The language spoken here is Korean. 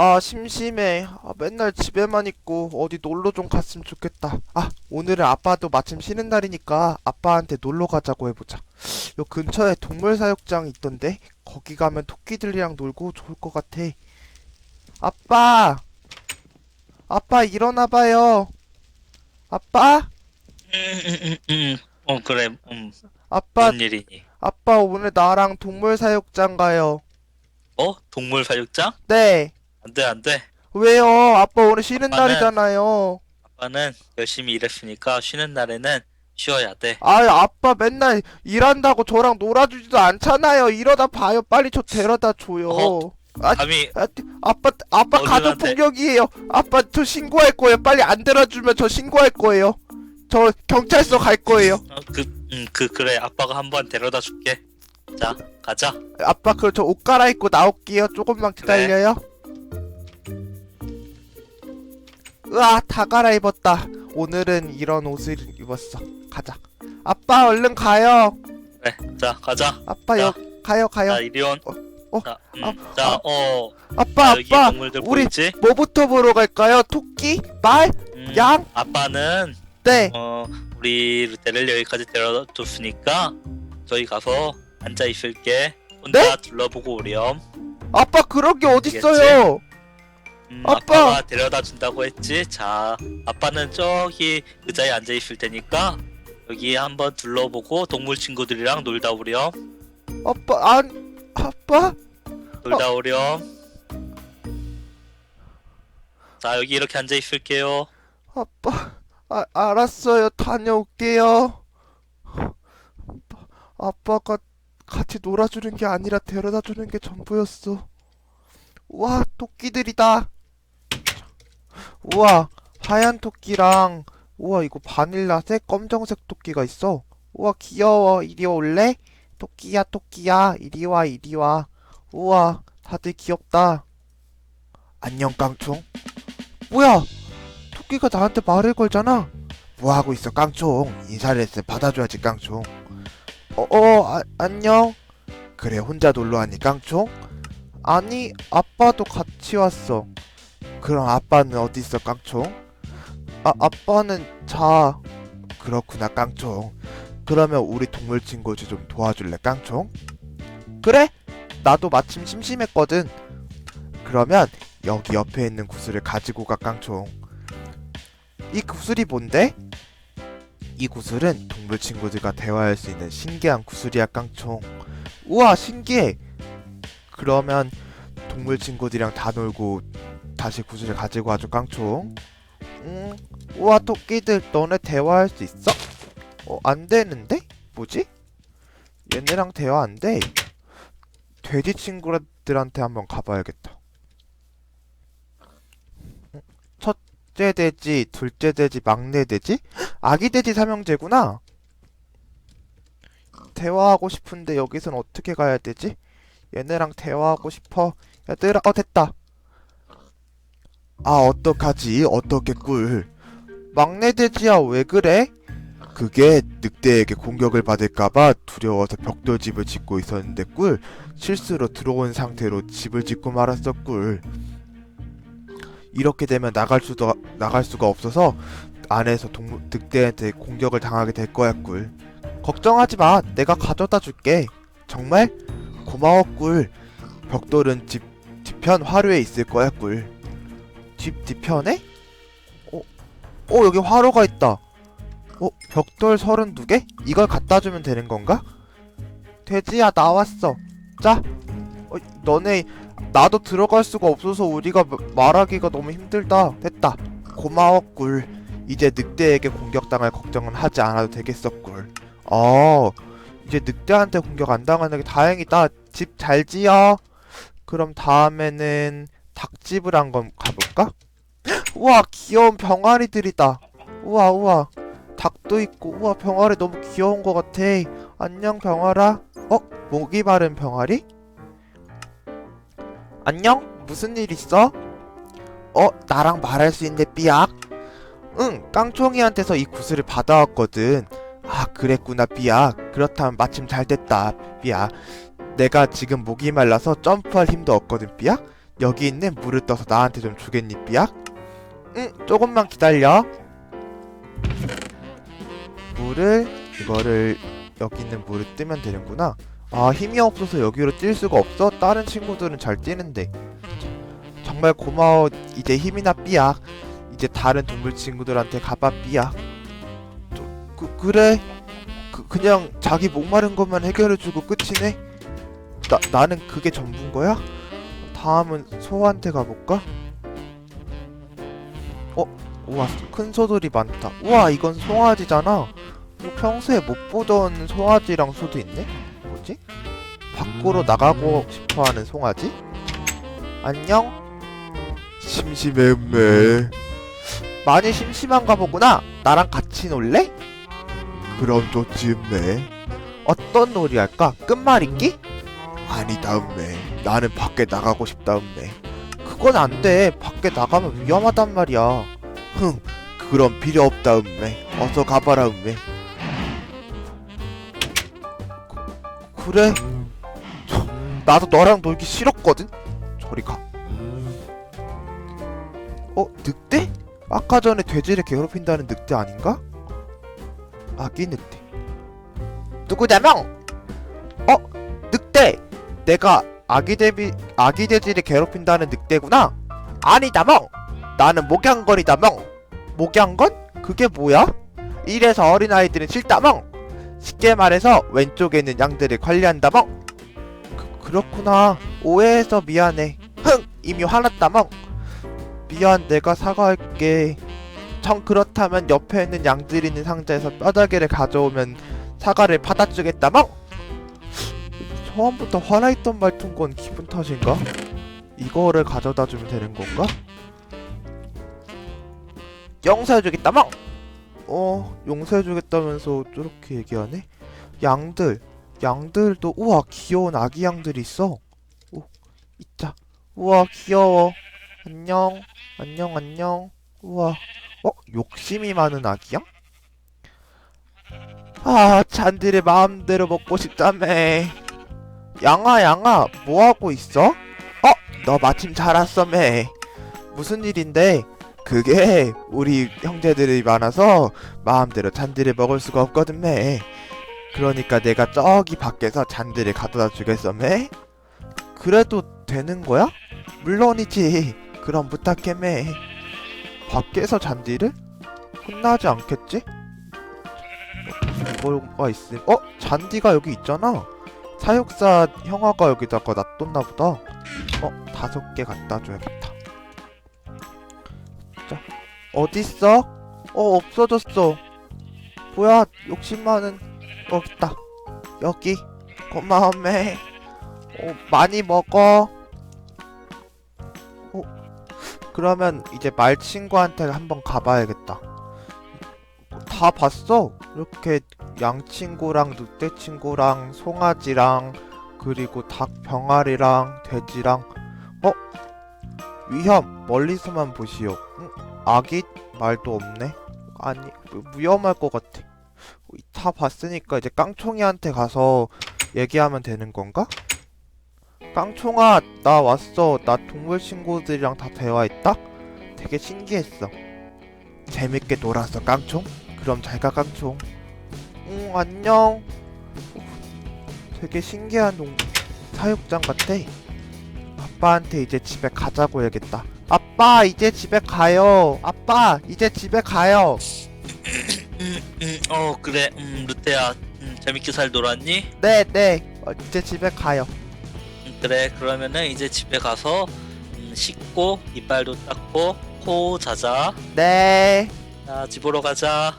아, 심심해. 아, 맨날 집에만 있고 어디 놀러 좀 갔으면 좋겠다. 아, 오늘은 아빠도 마침 쉬는 날이니까 아빠한테 놀러 가자고 해보자. 요 근처에 동물사육장 있던데 거기 가면 토끼들이랑 놀고 좋을 것 같아. 아빠! 아빠 일어나봐요. 아빠? 음, 어 그래, 음, 아빠, 무슨 일이니? 아빠 오늘 나랑 동물사육장 가요. 어? 동물 사육장? 네. 안돼 안돼. 왜요? 아빠 오늘 쉬는 아빠는- 날이잖아요. 아빠는 열심히 일했으니까 쉬는 날에는 쉬어야 돼. 아, 아빠 맨날 일한다고 저랑 놀아주지도 않잖아요. 이러다 봐요. 빨리 저 데려다 줘요. 어? 아, 감히 아, 아빠, 아빠 가족 어른한테. 폭력이에요. 아빠 저 신고할 거예요. 빨리 안 데려주면 저 신고할 거예요. 저 경찰서 갈 거예요. 어, 그, 음, 그 그래. 아빠가 한번 데려다 줄게. 자, 가자. 아빠 그럼 저 옷 갈아입고 나올게요. 조금만 기다려요. 으아, 다 갈아입었다. 오늘은 이런 옷을 입었어. 가자. 아빠 얼른 가요. 그래, 자, 가자. 아빠 자. 여 가요 가요. 자, 이리 온. 어, 자, 음, 아, 자, 아. 어, 아빠 자, 여기 아빠 동물들 우리 보이지? 뭐부터 보러 갈까요? 토끼? 말? 음, 양? 아빠는 네. 어, 우리 루테를 여기까지 데려다 줬으니까 저희 가서 앉아 있을게. 혼자 네? 둘러보고 오렴. 아빠 그런 게 어딨어요? 음, 아빠! 아빠가 데려다 준다고 했지. 자, 아빠는 저기 의자에 앉아 있을 테니까 여기 한번 둘러보고 동물 친구들이랑 놀다 오렴. 아빠 안 아빠? 놀다 오렴. 자, 여기 이렇게 앉아 있을게요. 아빠 아, 알았어요. 다녀올게요. 아빠, 아빠가 같이 놀아주는 게 아니라 데려다 주는 게 전부였어. 우와 토끼들이다. 우와 하얀 토끼랑 우와 이거 바닐라색 검정색 토끼가 있어. 우와 귀여워. 이리 올래? 토끼야 토끼야 이리 와 이리 와. 우와 다들 귀엽다. 안녕 깡총. 뭐야? 토끼가 나한테 말을 걸잖아. 뭐 하고 있어 깡총? 인사를 했으면 받아줘야지 깡총. 어어 아, 안녕. 그래 혼자 놀러 왔니 깡총? 아니 아빠도 같이 왔어. 그럼 아빠는 어디 있어 깡총? 아 아빠는 자. 그렇구나 깡총. 그러면 우리 동물 친구 좀 도와줄래 깡총? 그래? 나도 마침 심심했거든. 그러면 여기 옆에 있는 구슬을 가지고 가 깡총. 이 구슬이 뭔데? 이 구슬은 동물 친구들과 대화할 수 있는 신기한 구슬이야 깡총. 우와 신기해. 그러면 동물 친구들이랑 다 놀고 다시 구슬을 가지고 와줘 깡총. 응. 우와 토끼들 너네 대화할 수 있어? 어, 안 되는데? 뭐지? 얘네랑 대화 안 돼. 돼지 친구들한테 한번 가봐야겠다. 첫째 돼지, 둘째 돼지, 막내 돼지? 아기 돼지 삼형제구나. 대화하고 싶은데 여기선 어떻게 가야 되지? 얘네랑 대화하고 싶어. 얘들아, 어 됐다. 아 어떡하지? 어떻게 꿀? 막내 돼지야 왜 그래? 그게 늑대에게 공격을 받을까봐 두려워서 벽돌집을 짓고 있었는데 꿀 실수로 들어온 상태로 집을 짓고 말았어 꿀. 이렇게 되면 나갈 수도 나갈 수가 없어서 안에서 동물 늑대한테 공격을 당하게 될 거야 꿀. 걱정하지 마. 내가 가져다 줄게. 정말? 고마워 꿀. 벽돌은 집 뒤편 화로에 있을 거야 꿀 집 뒤편에 어, 어 여기 화로가 있다 어 벽돌 32개 이걸 갖다 주면 되는 건가 돼지야 나왔어 자 어, 너네 나도 들어갈 수가 없어서 우리가 마- 말하기가 너무 힘들다. 됐다. 고마워 꿀. 이제 늑대에게 공격당할 걱정은 하지 않아도 되겠어 꿀. 어, 이제 늑대한테 공격 안 당하는 게 다행이다. 집 잘 지어. 그럼 다음에는 닭집을 한번 가볼까? 우와 귀여운 병아리들이다. 우와 우와 닭도 있고 우와 병아리 너무 귀여운 것 같아. 안녕 병아라. 어 목이 마른 병아리? 안녕? 무슨 일 있어? 어, 나랑 말할 수 있는데 삐약? 응, 깡총이한테서 이 구슬을 받아왔거든. 아, 그랬구나, 삐약. 그렇다면 마침 잘 됐다, 삐약. 내가 지금 목이 말라서 점프할 힘도 없거든, 삐약. 여기 있는 물을 떠서 나한테 좀 주겠니 삐약? 응 조금만 기다려. 물을 이거를 여기 있는 물을 뜨면 되는구나. 아 힘이 없어서 여기로 뛸 수가 없어? 다른 친구들은 잘 뛰는데. 정말 고마워 이제 힘이나 삐약. 이제 다른 동물 친구들한테 가봐 삐약. 저, 그, 그래. 그, 그냥 자기 목마른 것만 해결해주고 끝이네. 나, 나는 그게 전부인 거야? 다음은 소한테 가볼까? 어? 우와 큰 소들이 많다 우와 이건 송아지잖아 이거 평소에 못 보던 송아지랑 소도 있네? 뭐지? 밖으로 나가고 싶어하는 송아지? 안녕? 심심해 음메 많이 심심한가 보구나 나랑 같이 놀래? 그럼 좋지 음메 어떤 놀이 할까? 끝말잇기? 아니다 음메 나는 밖에 나가고 싶다 음메 그건 안 돼 밖에 나가면 위험하단 말이야 흥 그럼 필요 없다 음메 어서 가봐라 음메 그, 그래 저, 나도 너랑 놀기 싫었거든 저리 가 어? 늑대? 아까 전에 돼지를 괴롭힌다는 늑대 아닌가? 아기 늑대 누구냐명? 어? 늑대! 내가 아기 돼비 아기 돼지를 괴롭힌다는 늑대구나. 아니다 멍. 나는 목양건이다 멍. 목양건? 그게 뭐야? 이래서 어린 아이들은 싫다 멍. 쉽게 말해서 왼쪽에 있는 양들을 관리한다 멍. 그, 그렇구나. 오해해서 미안해. 흥 이미 화났다 멍. 미안 내가 사과할게. 정 그렇다면 옆에 있는 양들이 있는 상자에서 뼈다귀를 가져오면 사과를 받아주겠다 멍. 처음부터 화나있던 말투인 건 기분 탓인가? 이거를 가져다 주면 되는 건가? 용서해주겠다 멍! 어, 용서해주겠다면서 저렇게 얘기하네? 양들, 양들도, 우와, 귀여운 아기 양들이 있어. 오, 있자. 우와, 귀여워. 안녕, 안녕, 안녕. 우와, 어, 욕심이 많은 아기 양? 아, 잔디를 마음대로 먹고 싶다며. 양아 양아 뭐하고 있어? 어? 너 마침 잘 왔어 매 무슨 일인데? 그게 우리 형제들이 많아서 마음대로 잔디를 먹을 수가 없거든 매 그러니까 내가 저기 밖에서 잔디를 가져다 주겠어 매 그래도 되는 거야? 물론이지 그럼 부탁해 매 밖에서 잔디를? 혼나지 않겠지? 뭐가 있음 어? 잔디가 여기 있잖아 사육사 형아가 여기다가 놔뒀나 보다. 어, 다섯 개 갖다 줘야겠다. 자, 어딨어? 어, 없어졌어. 뭐야, 욕심 많은. 어, 있다. 여기. 고마워, 매. 어, 많이 먹어. 어, 그러면 이제 말 친구한테 한번 가봐야겠다. 다 봤어. 이렇게 양 친구랑 늑대 친구랑 송아지랑 그리고 닭 병아리랑 돼지랑 어 위험 멀리서만 보시오. 응? 아기 말도 없네. 아니 무- 위험할 것 같아. 어, 다 봤으니까 이제 깡총이한테 가서 얘기하면 되는 건가? 깡총아 나 왔어. 나 동물 친구들이랑 다 대화했다. 되게 신기했어. 재밌게 놀았어 깡총? 그럼 잘가 깡총. 응 안녕. 되게 신기한 농 사육장 같아. 아빠한테 이제 집에 가자고 해야겠다. 아빠 이제 집에 가요. 아빠 이제 집에 가요. 어 그래. 음 루테야 음, 재밌게 잘 놀았니? 네 네. 어, 이제 집에 가요. 음, 그래. 그러면은 이제 집에 가서 음, 씻고 이빨도 닦고 코 자자. 네. 자 집으로 가자